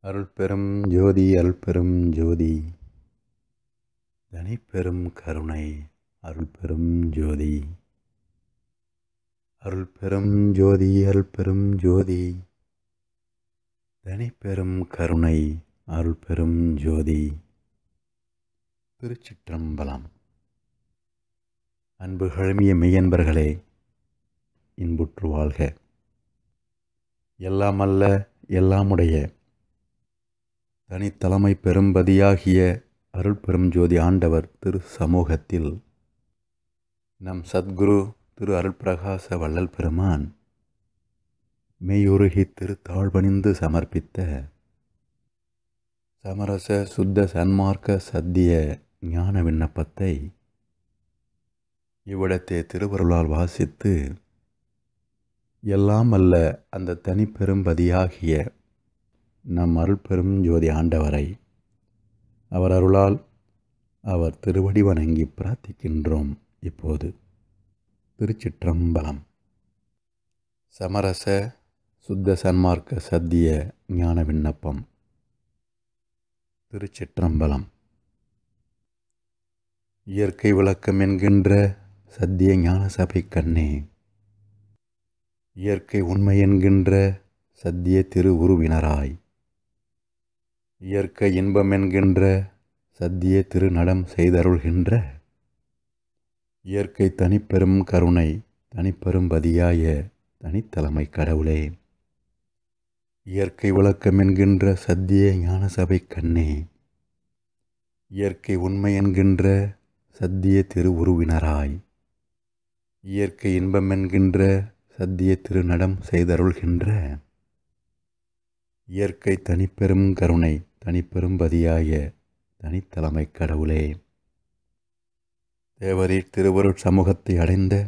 அருள்பெரும் ஜோதி அருள்பெரும் ஜோதி. தனிப்பெரும் கருணை அருள்பெரும் ஜோதி. அருள்பெரும் ஜோதி அருள்பெரும் ஜோதி. தனிப்பெரும் கருணை அருள்பெரும் ஜோதி. திருச்சிற்றம்பலம். அன்பு கழுமிய மெய்யன்பர்களே இன்புற்று வாழ்க. எல்லாமல்ல எல்லாமுடைய தனித்தலைமை பெரும்பதியாகிய அருள் பெரும் ஜோதி ஆண்டவர் திரு சமூகத்தில் நம் சத்குரு திரு அருள்பிரகாச வள்ளல் பெருமான் மெய்யுருகி திருத்தாழ்பணிந்து சமர்ப்பித்த சமரச சுத்த சன்மார்க்க சத்திய ஞான விண்ணப்பத்தை இவ்விடத்தே திருவருளால் வாசித்து எல்லாம் அல்ல அந்த தனிப்பெரும்பதியாகிய நம் அருள்பெரும் ஜோதி ஆண்டவரை அவர் அருளால் அவர் திருவடி வணங்கி பிரார்த்திக்கின்றோம் இப்போது. திருச்சிற்றம்பலம். சமரச சுத்த சன்மார்க்க சத்திய ஞான விண்ணப்பம். திருச்சிற்றம்பலம். இயற்கை விளக்கம் என்கின்ற சத்திய ஞான சபை கண்ணே இயற்கை உண்மை என்கின்ற சத்திய திரு உருவினராய் இயற்கை இன்பம் என்கின்ற சத்திய திருநடம் செய்தருள்கின்ற இயற்கை தனிப்பெரும் கருணை தனிப்பெரும் பதியாய தனித்தலைமை கடவுளே. இயற்கை விளக்கம் என்கின்ற சத்திய ஞான சபை கண்ணே. இயற்கை உண்மை என்கின்ற சத்திய திரு உருவினராய் இயற்கை இன்பம் என்கின்ற சத்திய திருநடம் செய்தருள்கின்ற இயற்கை தனிப்பெரும் கருணை தனிப்பெரும் பதியாய தனித்தலைமை கடவுளே. தேவரீர் திருவருட் சமூகத்தை அடைந்த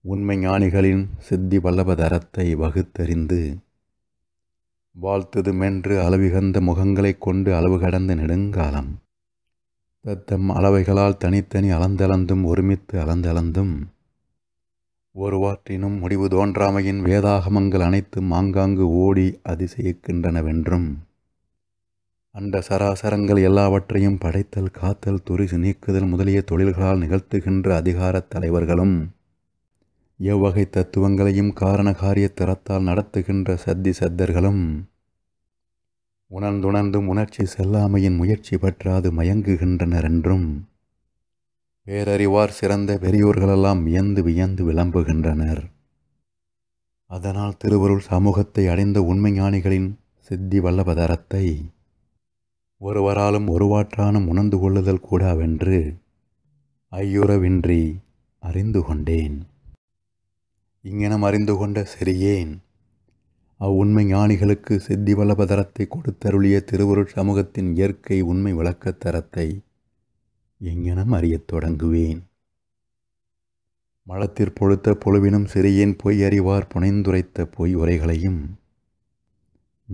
உண்மை ஞானிகளின் சித்தி வல்லபதரத்தை வகுத்தறிந்து வாழ்த்தது மென்று அளவிகந்த முகங்களைக் கொண்டு அளவு கடந்த நெடுங்காலம். தத்தம் அளவைகளால் தனித்தனி அளந்தளந்தும் ஒருமித்து அளந்தளந்தும் ஒருவாற்றினும் முடிவு தோன்றாமையின் வேதாகமங்கள் அனைத்தும் ஆங்காங்கு ஓடி அதிசயிக்கின்றனவென்றும் அண்ட சராசரங்கள் எல்லாவற்றையும் படைத்தல் காத்தல் துரிசு நீக்குதல் முதலிய தொழில்களால் நிகழ்த்துகின்ற அதிகாரத் தலைவர்களும் எவ்வகை தத்துவங்களையும் காரண காரிய திறத்தால் நடத்துகின்ற சத்தி சத்தர்களும் உணர்ந்துணர்ந்தும் உணர்ச்சி செல்லாமையின் முயற்சி பற்றாது மயங்குகின்றனர் என்றும் பேரறிவார் சிறந்த பெரியோர்களெல்லாம் வியந்து வியந்து விளம்புகின்றனர். அதனால் திருவருள் சமூகத்தை அடைந்த உண்மைஞானிகளின் சித்தி வல்லபதரத்தை ஒருவராலும் ஒருவாற்றானும் உணர்ந்து கொள்ளுதல் கூடாவென்று ஐயுறவின்றி அறிந்து கொண்டேன். இங்கனம் அறிந்து கொண்ட சிறியேன். அவ்வுண்மை ஞானிகளுக்கு சித்தி வல்லபதரத்தை கொடுத்தருளிய திருவருள் சமூகத்தின் இயற்கை உண்மை விளக்கத்தரத்தை எங்கெனம் அறியத் தொடங்குவேன். மலத்திற் பொழுத்த பொழுவினும் சிறியேன் பொய் அறிவார் புனைந்துரைத்த பொய் உரைகளையும்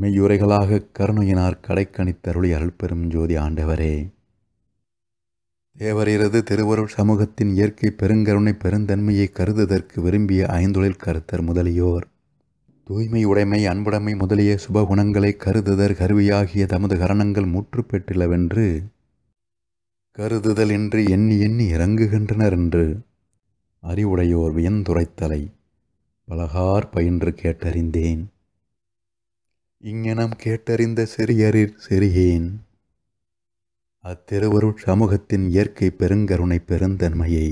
மெய்யுரைகளாக கருணையினார் கடைக்கணித்தருளி அருள்பெரும் ஜோதி ஆண்டவரே. தேவரிரது திருவருள் சமூகத்தின் இயற்கை பெருங்கருணை பெருந்தன்மையை கருதுதற்கு விரும்பிய ஐந்தொழில் கருத்தர் முதலியோர். தூய்மை உடைமை அன்புடைமை முதலிய சுபகுணங்களை கருதுதர் கருவியாகிய தமது கரணங்கள் முற்று பெற்றிலவென்று கருதுதல் என்று எண்ணி எண்ணி இறங்குகின்றனர் என்று அறிவுடையோர் வியந்துரைத்தலை பலகார் பயின்று கேட்டறிந்தேன். இங்ஙனம் கேட்டறிந்த சிறியரில் சிறியேன். அத்திருவருட் சமூகத்தின் இயற்கை பெருங்கருணை பெருந்தன்மையை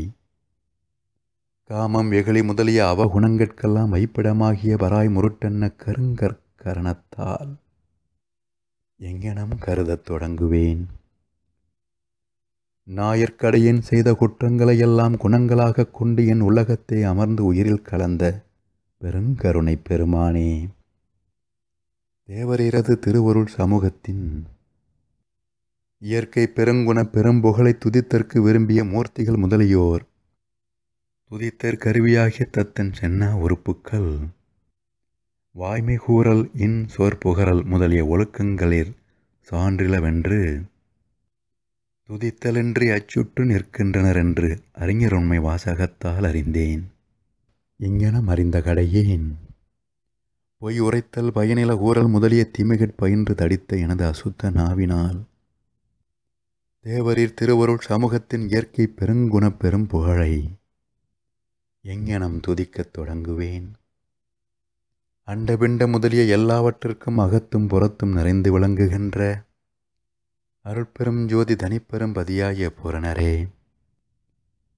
காமம் எகிழி முதலிய அவகுணங்கட்கெல்லாம் வைப்பிடமாகிய வராய் முருட்டென்ன கருங்கற்கரணத்தால் எங்கெனம் கருதத் தொடங்குவேன். நாயற்கடையன் செய்த குற்றங்களையெல்லாம் குணங்களாகக் கொண்டு என் உலகத்தை அமர்ந்து உயிரில் கலந்த பெருங்கருணை பெருமானே. தேவரீரது திருவருள் சமூகத்தின் இயற்கை பெருங்குண பெரும்புகழை துதித்தற்கு விரும்பிய மூர்த்திகள் முதலியோர் துதித்தற் கருவியாகிய தத்தன் சென்னா உறுப்புக்கள் வாய்மை கூறல் இன் சொற்புகரல் முதலிய ஒழுக்கங்களில் சான்றிலவென்று துதித்தலின்றி அச்சுற்று நிற்கின்றனர் என்று அறிஞர் உண்மை வாசகத்தால் அறிந்தேன். இங்கனம் அறிந்த கடையேன். பொய் உரைத்தல் பயனில ஊரல் முதலிய தீமைகள் பயின்று தடித்த எனது அசுத்த நாவினால். தேவரீர் திருவருள் சமூகத்தின் இயற்கை பெருங்குணப் பெரும் புகழை எங்ஙனம் துதிக்கத் தொடங்குவேன். அண்டபிண்ட முதலிய எல்லாவற்றிற்கும் அகத்தும் புறத்தும் நிறைந்து விளங்குகின்ற அருட்பெரும் ஜோதி தனிப்பெரும் பதியாகிய பூரணரே.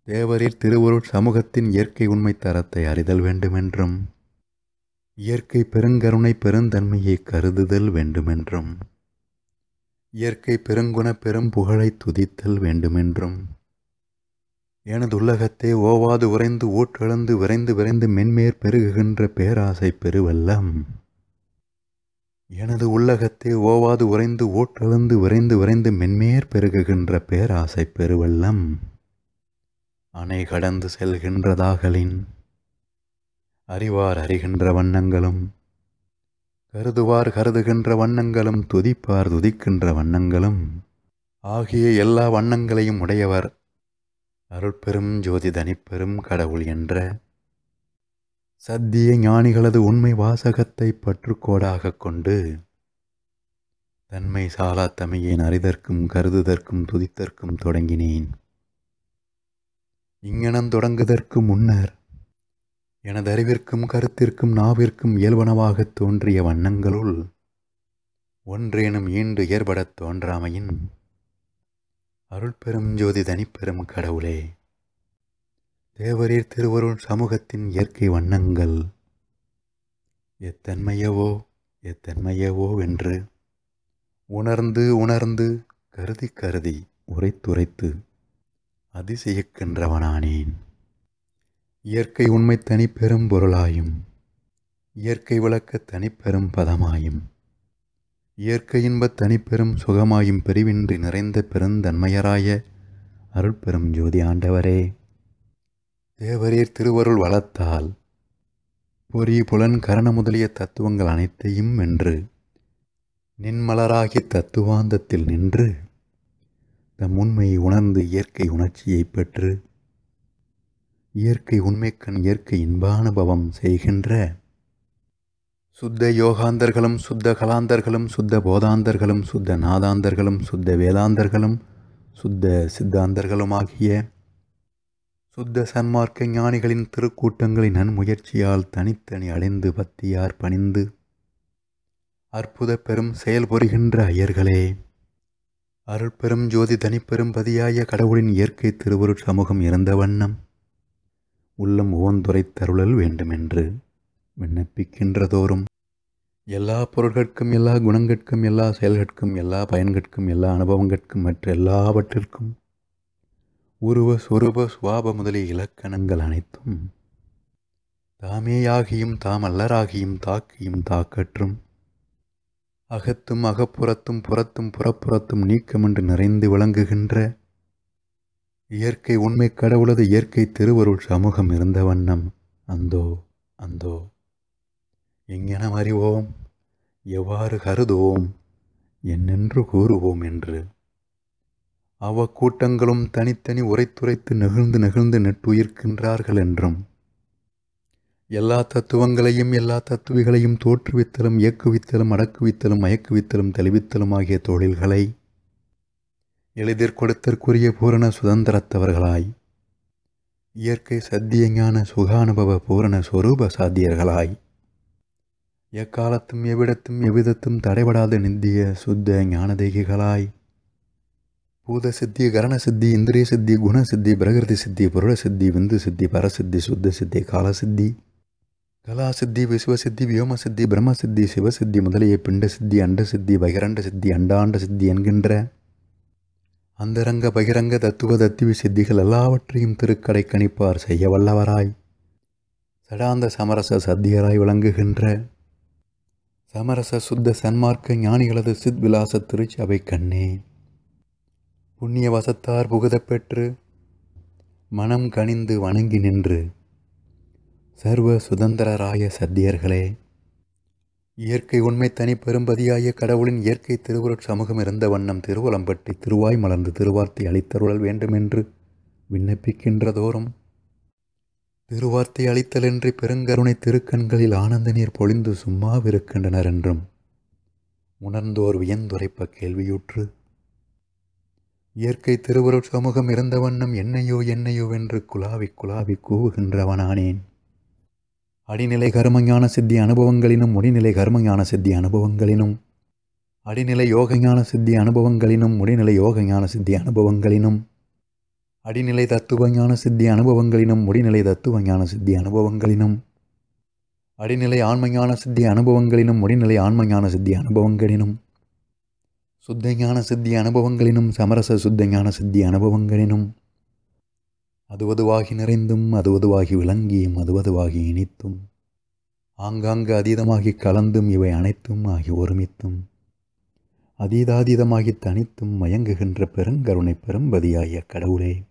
தேவரில் திருவருள் சமூகத்தின் இயற்கை உண்மை தரத்தை அறிதல் வேண்டுமென்றும் இயற்கை பெருங்கருணை பெருந்தன்மையை கருதுதல் வேண்டுமென்றும் இயற்கை பெருங்குண பெரும் புகழை துதித்தல் வேண்டுமென்றும். எனது உள்ளகத்தே ஓவாது உறைந்து ஊற்றெழுந்து விரைந்து விரைந்து மென்மேற் பெருகுகின்ற பேராசை பெருவெல்லம். எனது உள்ளகத்தை ஓவாது உறைந்து ஓட்டெழுந்து விரைந்து விரைந்து மென்மேற் பெருகுகின்ற பேராசை பெருவெள்ளம். அணை கடந்து செல்கின்றதாகலின் அறிவார் அறிகின்ற வண்ணங்களும் கருதுவார் கருதுகின்ற வண்ணங்களும் துதிப்பார் துதிக்கின்ற வண்ணங்களும் ஆகிய எல்லா வண்ணங்களையும் உடையவர் அருட்பெரும் ஜோதி தனிப்பெரும் கடவுள் என்ற சத்திய ஞானிகளது உண்மை வாசகத்தை பற்றுக்கோடாகக் கொண்டு தன்மை சாலா தமையேன் அறிதற்கும் கருதுதற்கும் துதித்தற்கும் தொடங்கினேன். இங்ஙனம் தொடங்குதற்கு முன்னர் எனது அறிவிற்கும் கருத்திற்கும் நாவிற்கும் இயல்பனவாகத் தோன்றிய வண்ணங்களுள் ஒன்றேனும் ஈண்டு ஏற்படத் தோன்றாமையின் அருள்பெரும் ஜோதி தனிப்பெரும் கடவுளே. தேவரீர் திருவருள் சமூகத்தின் இயற்கை வண்ணங்கள். எத்தன்மையவோ எத்தன்மையவோ என்று உணர்ந்து உணர்ந்து கருதி கருதி உரைத்துரைத்து அதிசயக்கின்றவனானேன். இயற்கை உண்மை தனிப்பெரும் பொருளாயும் இயற்கை விளக்க தனிப்பெரும் பதமாயும் இயற்கை இன்பத் தனிப்பெரும் சுகமாயும் பிரிவின்றி நிறைந்த பெருந்தன்மையராய அருட்பெரும் ஜோதி ஆண்டவரே. தேவரீர் திருவருள் வளத்தால் பொறி புலன் கரண முதலிய தத்துவங்கள் அனைத்தையும் வென்று நின்மலராகி தத்துவாந்தத்தில் நின்று தம் உண்மையை உணர்ந்து இயற்கை உணர்ச்சியைப் பெற்று இயற்கை உண்மைக்கண் இயற்கை இன்பானுபவம் செய்கின்ற சுத்த யோகாந்தர்களும் சுத்த கலாந்தர்களும் சுத்த போதாந்தர்களும் சுத்த நாதாந்தர்களும் சுத்த வேதாந்தர்களும் சுத்த சித்தாந்தர்களுமாகிய சுத்த சன்மார்க்க ஞானிகளின் திருக்கூட்டங்களின் நன்முயற்சியால் தனித்தனி அடைந்து பத்தியார் பணிந்து அற்புத பெரும் செயல் புரிகின்ற ஐயர்களே. அருட்பெரும் ஜோதி தனிப்பெரும் பதியாய கடவுளின் இயற்கை திருவருட் சமூகம் இருந்த வண்ணம். உள்ளம் ஓந்துரை தருளல் வேண்டுமென்று விண்ணப்பிக்கின்றதோறும் எல்லா பொருட்கட்கும் எல்லா குணங்கட்கும் எல்லா செயல்கட்கும் எல்லா பயன்கட்கும் எல்லா அனுபவங்கட்கும் மற்ற எல்லாவற்றிற்கும் உருவ சுரூப சுவாப முதலிய இலக்கணங்கள் அனைத்தும் தாமேயாகியும் தாமல்லராகியும் தாக்கியும் தாக்கற்றும். அகத்தும் அகப்புறத்தும் புறத்தும் புறப்புறத்தும் நீக்கமென்று நிறைந்து விளங்குகின்ற. இயற்கை உண்மை கடவுளது இயற்கை திருவருள் சமூகம் இருந்த வண்ணம். அந்தோ அந்தோ. எங்கெனம் அறிவோம் எவ்வாறு கருதுவோம்? என்னென்று கூறுவோம் என்று. அவ்வக்கூட்டங்களும் தனித்தனி உரைத்துரைத்து நெகிழ்ந்து நெகிழ்ந்து நெட்டுயிர்க்கின்றார்கள் என்றும். எல்லா தத்துவங்களையும் எல்லா தத்துவிகளையும் தோற்றுவித்தலும் இயக்குவித்தலும் அடக்குவித்தலும் மயக்குவித்தலும் தெளிவித்தலும் ஆகிய தொழில்களை எளிதிற் கொடுத்தற்குரிய பூரண சுதந்திரத்தவர்களாய் இயற்கை சத்தியஞான சுகானுபவ பூரண சொரூப சாத்தியர்களாய் எக்காலத்தும் எவ்விடத்தும் எவ்விதத்தும் தடைபடாத நிந்திய சுத்த ஞானதேகிகளாய் பூத சித்தி கரண சித்தி இந்திரிய சித்தி குண சித்தி பிரகிருதி சித்தி புருட சித்தி விந்து சித்தி பரசித்தி சுத்த சித்தி காலசித்தி கலா சித்தி விஸ்வ சித்தி வியோம சித்தி பிரம்ம சித்தி சிவசித்தி முதலிய பிண்ட சித்தி அண்ட சித்தி பகிரண்ட சித்தி அண்டாண்ட சித்தி என்கின்ற அந்தரங்க பகிரங்க தத்துவ தத்துவ சித்திகள் எல்லாவற்றையும் திருக்கடை கணிப்பார் செய்ய வல்லவராய் சடாந்த சமரச சத்தியராய் விளங்குகின்ற சமரச சுத்த சன்மார்க்க ஞானிகளது சித் விலாச திருச்சபை கண்ணே. புண்ணிய வசத்தார் புகுதப் பெற்று மனம் கனிந்து வணங்கி நின்று சர்வ சுதந்திரராய சத்தியர்களே இயற்கை உண்மை தனி பெரும்பதியாய கடவுளின் இயற்கை திருவுருட் சமூகம் இருந்த வண்ணம் திருவலம்பட்டி திருவாய் மலர்ந்து திருவார்த்தை அளித்தருளல் வேண்டுமென்று விண்ணப்பிக்கின்றதோறும் திருவார்த்தை அளித்தலென்றி பெருங்கருணை திருக்கண்களில் ஆனந்த நீர் பொழிந்து சும்மாவிருக்கின்றனர் என்றும் உணர்ந்தோர் வியந்துரைப்ப கேள்வியுற்று இயற்கை திருவருட் சமூகம் இருந்த வண்ணம் என்னையோ என்னையோ என்று குலாவி குலாவி கூவுகின்றவனானேன். அடிநிலை கர்மஞான சித்தி அனுபவங்களினும் முடிநிலை கர்மஞான சித்தி அனுபவங்களினும் அடிநிலை யோகஞான சித்தி அனுபவங்களினும் முடிநிலை யோகஞான சித்தி அனுபவங்களினும் அடிநிலை தத்துவஞான சித்தி அனுபவங்களினும் முடிநிலை தத்துவஞான சித்தி அனுபவங்களினும் அடிநிலை ஆன்மஞான சித்தி அனுபவங்களினும் முடிநிலை ஆன்மஞான சித்தி அனுபவங்களினும் சுத்தஞான சித்தி அனுபவங்களினும் சமரச சுத்தஞான சித்தி அனுபவங்களினும். அதுவதுவாகி நிறைந்தும் அதுவதுவாகி விளங்கியும் அதுவதுவாகி இனித்தும். ஆங்காங்கு அதீதமாகி கலந்தும் இவை அனைத்தும் ஆகி ஒருமித்தும். அதீதாதீதமாகி தனித்தும் மயங்குகின்ற பெருங்கருணை பெரும்பதியாகிய கடவுளே.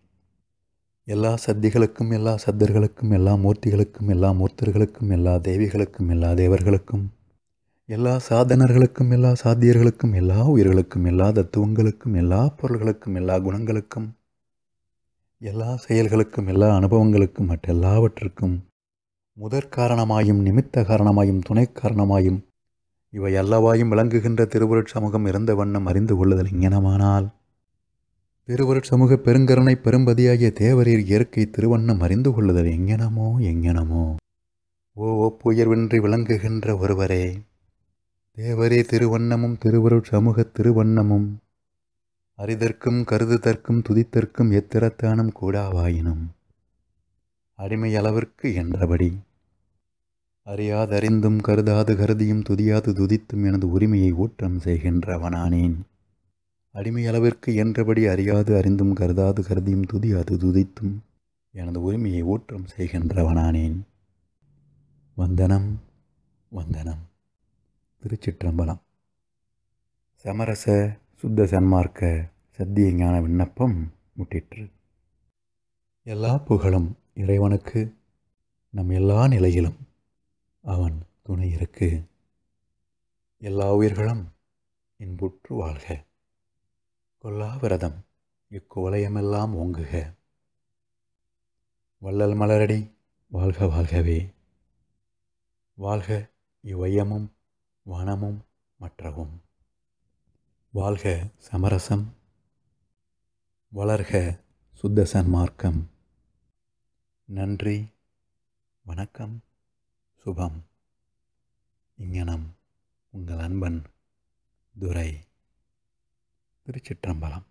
எல்லா சத்திகளுக்கும் எல்லா சத்தர்களுக்கும் எல்லா மூர்த்திகளுக்கும் எல்லா மூர்த்தர்களுக்கும் எல்லா தேவிகளுக்கும் எல்லா தேவர்களுக்கும் எல்லா சாதனர்களுக்கும் எல்லா சாத்தியர்களுக்கும் எல்லா உயிர்களுக்கும் எல்லா தத்துவங்களுக்கும் எல்லா பொருள்களுக்கும் எல்லா குணங்களுக்கும் எல்லா செயல்களுக்கும் எல்லா அனுபவங்களுக்கும் மற்றெல்லாவற்றுக்கும் முதற் காரணமாயும் நிமித்த காரணமாயும் துணை காரணமாயும் இவை அல்லவாயும் விளங்குகின்ற திருவுருட் சமூகம் இருந்த வண்ணம் அறிந்து கொள்ளுதல் இங்கனமானால் திருவுருட் சமூக பெருங்கருணை பெரும்பதியாகிய தேவரீர் இயற்கை திருவண்ணம் அறிந்து கொள்ளுதல் எங்கனமோ எங்கனமோ ஓ ஒப்புயர்வின்றி விளங்குகின்ற ஒருவரே. தேவரே திருவண்ணமும் திருவருட் சமூக திருவண்ணமும் அறிதற்கும் கருதுதற்கும் துதித்தற்கும் எத்திரத்தானும் கூடாவாயினும் அடிமையளவிற்கு என்றபடி. அறியாதறிந்தும் கருதாது கருதியும் துதியாது துதித்தும் எனது உரிமையை ஊற்றம் செய்கின்றவனானேன். அடிமையளவிற்கு என்றபடி அறியாது அறிந்தும் கருதாது கருதியும் துதியாது துதித்தும் எனது உரிமையை ஊற்றம் செய்கின்றவனானேன். வந்தனம் வந்தனம். திருச்சிற்றம்பலம். சமரச சுத்த சன்மார்க்க சத்திய ஞான விண்ணப்பம் முட்டிற்று எல்லா புகழும் இறைவனுக்கு நம் எல்லா நிலையிலும் அவன் துணை இருக்கு. எல்லா உயிர்களும் இன்புற்று வாழ்க. கொல்லாவிரதம் இக்குவலயமெல்லாம் ஓங்குக. வள்ளல் மலரடி வாழ்க வாழ்கவே. வாழ்க இவ்வையமும் வனமும் மற்றவும் வாழ்க சமரசம். வளர்க சுத்த சன்மார்க்கம். நன்றி வணக்கம் சுபம். இங்கனம் உங்கள் அன்பன் துரை. திருச்சிற்றம்பலம்.